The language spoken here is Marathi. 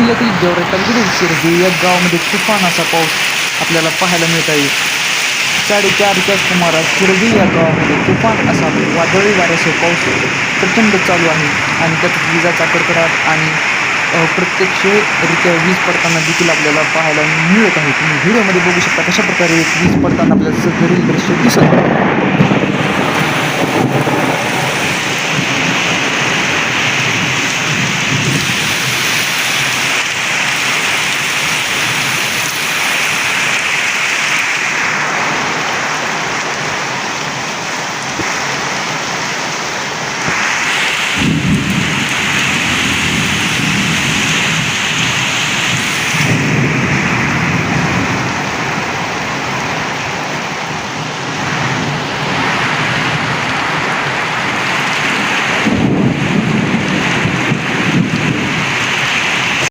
जिल्ह्यातील गेवराई तालुक्यातील शिरगी या गावामध्ये तुफान असा पाऊस आपल्याला पाहायला मिळत आहे. साडेचारच्या सुमारास शिरगी या गावामध्ये तुफान असा वादळी वाऱ्यासह पाऊस प्रचंड चालू आहे आणि त्यात विजाचा कडकडाट आणि प्रत्यक्षरित्या वीज पडताना देखील आपल्याला पाहायला मिळत आहे. तुम्ही व्हिडिओमध्ये बघू शकता कशा प्रकारे वीज पडताना आपल्याला सदरील दृश्य दिसत आहे.